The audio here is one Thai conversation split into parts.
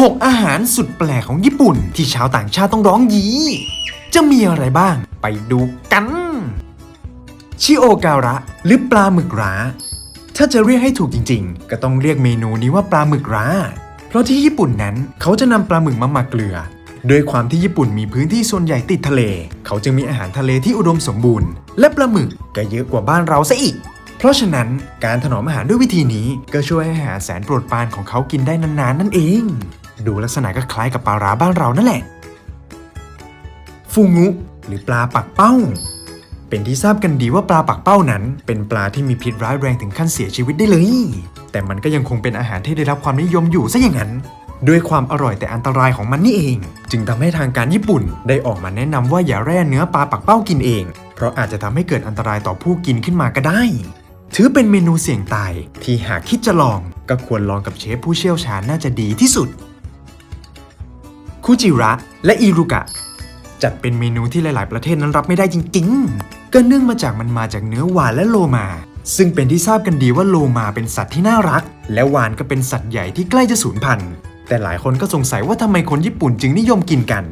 6 อาหารสุดแปลกของญี่ปุ่น ที่ชาวต่างชาติต้องร้องยีจะมีอะไรบ้าง ไปดูกัน ชิโอการะ หรือปลาหมึกร้า ถ้าจะเรียกให้ถูกจริง ๆ ก็ต้องเรียกเมนูนี้ว่าปลาหมึกร้า เพราะที่ญี่ปุ่นนั้นเขาจะนำปลาหมึกมาหมักเกลือด้วยความที่ญี่ปุ่นมีพื้นที่ส่วนใหญ่ติดทะเล เขาจึงมีอาหารทะเลที่อุดมสมบูรณ์ และปลาหมึกก็เยอะกว่าบ้านเราซะอีก เพราะฉะนั้นการถนอมอาหารด้วยวิธีนี้ก็ช่วยให้อาหารแสนโปรดปรานของเขากินได้นานๆนั่นเอง ดูลักษณะก็คล้ายกับปลาร้าบ้านเรานั่นแหละ ฟูงุ หรือปลาปักเป้า เป็นที่ทราบกันดีว่าปลาปักเป้านั้น เป็นปลาที่มีพิษร้ายแรงถึงขั้นเสียชีวิตได้เลย แต่มันก็ยังคงเป็นอาหารที่ได้รับความนิยมอยู่ซะอย่างนั้น ด้วยความอร่อยแต่อันตรายของมันนี่เอง จึงทำให้ทางการญี่ปุ่น ได้ออกมาแนะนำว่าอย่าแร่เนื้อปลาปักเป้ากินเอง เพราะอาจจะทำให้เกิดอันตรายต่อผู้กินขึ้นมาก็ได้ถือเป็นเมนูเสี่ยงตายที่หากคิดจะลอง ก็ควรลองกับเชฟผู้เชี่ยวชาญน่าจะดีที่สุด คุจิระ และอิรุกะ จัดเป็นเมนูที่หลาย ๆ ประเทศนั้นรับไม่ได้จริง ๆ ก็เนื่องมาจากมันมาจากเนื้อวานและโลมา ซึ่งเป็นที่ทราบกันดีว่าโลมาเป็นสัตว์ที่น่ารัก และวานก็เป็นสัตว์ใหญ่ที่ใกล้จะสูญพันธุ์แต่หลายคนก็สงสัยว่าทำไมคนญี่ปุ่นจึงนิยมกินกัน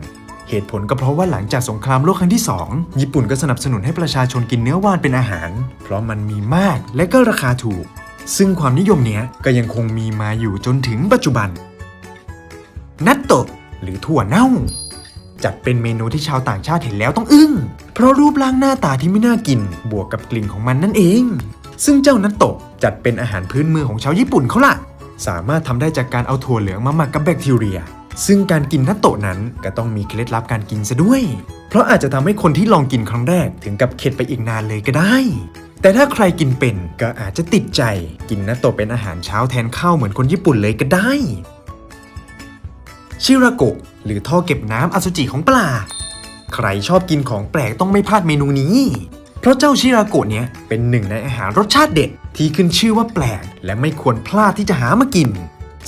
เหตุผลก็เพราะว่าหลังจากสงครามโลกครั้งที่ 2 ญี่ปุ่นก็สนับสนุนให้ประชาชนกินเนื้อวานเป็นอาหาร เพราะมันมีมากและก็ราคาถูก ซึ่งความนิยมเนี้ยก็ยังคงมีมาอยู่จนถึงปัจจุบันนัตโตะ หรือถั่วเน่า จัดเป็นเมนูที่ชาวต่างชาติเห็นแล้วต้องอึ้ง เพราะรูปร่างหน้าตาที่ไม่น่ากิน บวกกับกลิ่นของมันนั่นเอง ซึ่งเจ้านัตโตะจัดเป็นอาหารพื้นเมืองของชาวญี่ปุ่นเขาล่ะ สามารถทำได้จากการเอาถั่วเหลืองมาหมักกับแบคทีเรีย ซึ่งการกินนัตโตะนั้นก็ต้องมีเคล็ดลับการกินซะด้วย เพราะอาจจะทำให้คนที่ลองกินครั้งแรกถึงกับเข็ดไปอีกนานเลยก็ได้แต่ถ้าใครกินเป็นก็อาจจะติดใจ กินนัตโตะเป็นอาหารเช้าแทนข้าวเหมือนคนญี่ปุ่นเลยก็ได้ ชิราโกะหรือท่อเก็บน้ำอสุจิของปลา ใครชอบกินของแปลกต้องไม่พลาดเมนูนี้ เพราะเจ้าชิราโกะเนี้ยเป็นหนึ่งในอาหารรสชาติเด็ด ที่ขึ้นชื่อว่าแปลก และไม่ควรพลาดที่จะหามากิน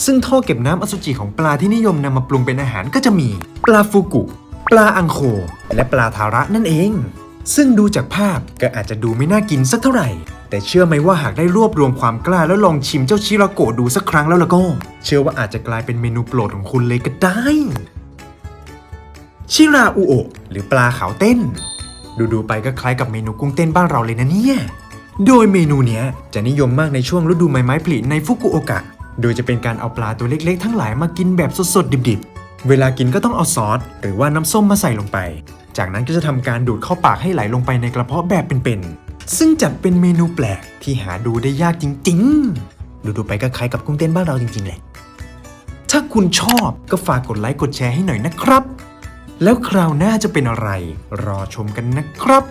ซึ่งท่อเก็บน้ำอสุจิของปลาที่นิยมนำมาปรุงเป็นอาหารก็จะมี ปลาฟูกุ ปลาอังโค และปลาทาระนั่นเอง ซึ่งดูจากภาพก็อาจจะดูไม่น่ากินสักเท่าไหร่ แต่เชื่อไหมว่าหากได้รวบรวมความกล้าแล้วลองชิมเจ้าชิราโกะดูสักครั้งแล้วล่ะก็ เชื่อว่าอาจจะกลายเป็นเมนูโปรดของคุณเลยก็ได้ ชิราอุโอะหรือปลาขาวเต้น ดูๆไปก็คล้ายกับเมนูกุ้งเต้นบ้านเราเลยนะเนี่ย โดยเมนูเนี้ยจะนิยมมากในช่วงฤดูใบไม้ผลิในฟุกุโอกะ โดยจะเป็นการเอาปลาตัวเล็กๆ ทั้งหลายมากินแบบสดๆดิบๆ เวลากินก็ต้องเอาซอสหรือว่าน้ำส้มมาใส่ลงไป จากนั้นก็จะทำการดูดเข้าปากให้ไหลลงไปในกระเพาะแบบเป็นๆ ซึ่งจัดเป็นเมนูแปลกที่หาดูได้ยากจริง ๆ ดูๆไปก็คล้ายกับกุ้งเต้นบ้านเราจริงๆเลย ถ้าคุณชอบก็ฝากกดไลค์กดแชร์ให้หน่อยนะครับ แล้วคราวหน้าจะเป็นอะไร รอชมกันนะครับ